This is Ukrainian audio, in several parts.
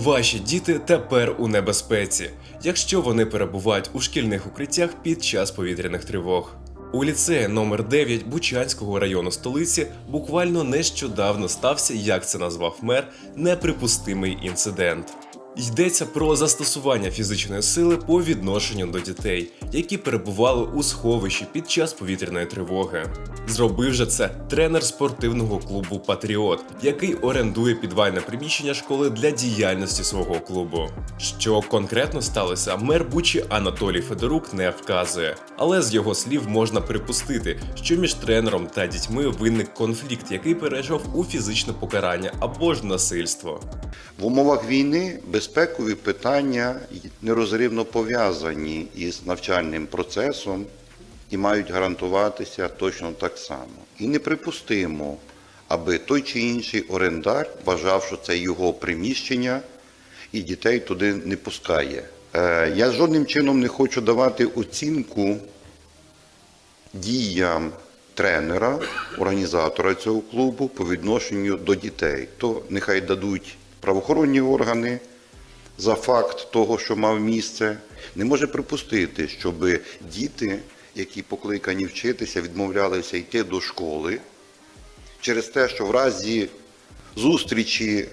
Ваші діти тепер у небезпеці, якщо вони перебувають у шкільних укриттях під час повітряних тривог. У ліцеї номер 9 Бучанського району столиці буквально нещодавно стався, як це назвав мер, неприпустимий інцидент. Йдеться про застосування фізичної сили по відношенню до дітей, які перебували у сховищі під час повітряної тривоги. Зробив же це тренер спортивного клубу Патріот, який орендує підвальне приміщення школи для діяльності свого клубу. Що конкретно сталося, мер Бучі Анатолій Федорук не вказує, але з його слів можна припустити, що між тренером та дітьми виник конфлікт, який перейшов у фізичне покарання або ж насильство. В умовах війни безпекові питання нерозривно пов'язані із навчальним процесом і мають гарантуватися точно так само. І неприпустимо, аби той чи інший орендар вважав, що це його приміщення і дітей туди не пускає. Е, Я жодним чином не хочу давати оцінку діям тренера, організатора цього клубу по відношенню до дітей. То нехай дадуть правоохоронні органи за факт того, що мав місце. Не може припустити, щоб діти, які покликані вчитися, відмовлялися йти до школи через те, що в разі зустрічі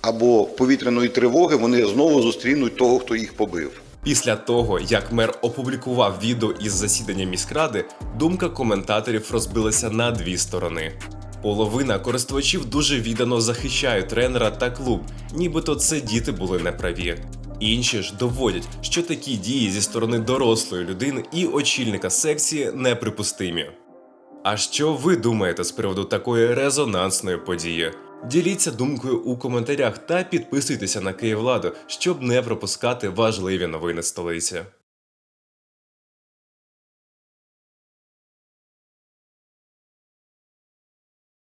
або повітряної тривоги вони знову зустрінуть того, хто їх побив. Після того, як мер опублікував відео із засідання міськради, думка коментаторів розбилася на дві сторони. Половина користувачів дуже віддано захищають тренера та клуб, нібито це діти були неправі. Інші ж доводять, що такі дії зі сторони дорослої людини і очільника секції неприпустимі. А що ви думаєте з приводу такої резонансної події? Діліться думкою у коментарях та підписуйтеся на Київладу, щоб не пропускати важливі новини столиці.